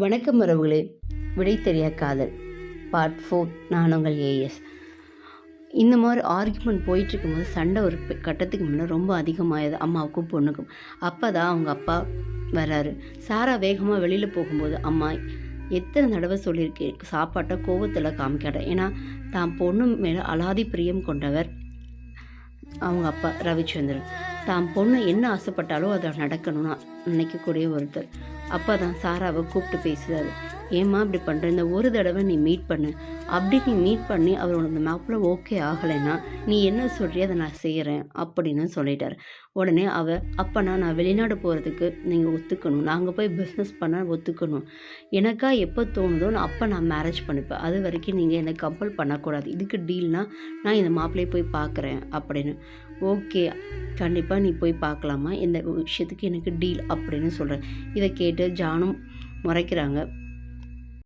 வணக்கம் உறவுகளே. விடை தெரியா காதல். பார்ட் ஃபோர் நான் உங்கள் ஏஎஸ் இந்த மாதிரி ஆர்குமெண்ட் போயிட்டுருக்கும்போது சண்டை ஒரு கட்டத்துக்கு முன்னே ரொம்ப அதிகமாகுது அம்மாவுக்கும் பொண்ணுக்கும். அப்போ தான் அவங்க அப்பா வராரு சாரா வேகமாக வெளியில் போகும்போது அம்மா எத்தனை தடவை சொல்லியிருக்கேன் சாப்பாட்டை கோவத்தில் காமிக்காட ஏன்னா தான் பொண்ணு மேலே அலாதி பிரியம் கொண்டவர் அவங்க அப்பா ரவிச்சந்திரன். தான் பொண்ணு என்ன ஆசைப்பட்டாலும் அதை நடக்கணும்னு நினைக்கக்கூடிய ஒருத்தர். அப்போ தான் சாராவை கூப்பிட்டு பேசுகிறாரு ஏம்மா இப்படி பண்ணுற இந்த ஒரு தடவை நீ மீட் பண்ணு. அப்படி நீ மீட் பண்ணி அவர் உனக்கு மாப்பிள்ள ஓகே ஆகலைன்னா நீ என்ன சொல்கிறிய அதை நான் செய்கிறேன் அப்படின்னு சொல்லிட்டார். உடனே அவ அப்போனா நான் வெளிநாடு போகிறதுக்கு நீங்கள் ஒத்துக்கணும். நாங்கள் போய் பிஸ்னஸ் பண்ண ஒத்துக்கணும். எனக்கா எப்போ தோணுதோ நான் அப்போ நான் மேரேஜ் பண்ணிப்பேன். அது வரைக்கும் நீங்கள் என்னை கம்பல் பண்ணக்கூடாது. இதுக்கு டீல்னால் நான் இந்த மாப்பிள்ளையை போய் பார்க்குறேன் அப்படின்னு. ஓகே கண்டிப்பாக நீ போய் பார்க்கலாமா? இந்த விஷயத்துக்கு எனக்கு டீல் அப்படின்னு சொல்கிறேன் இதை கேட்டு ஜானும் முறைக்கிறாங்க.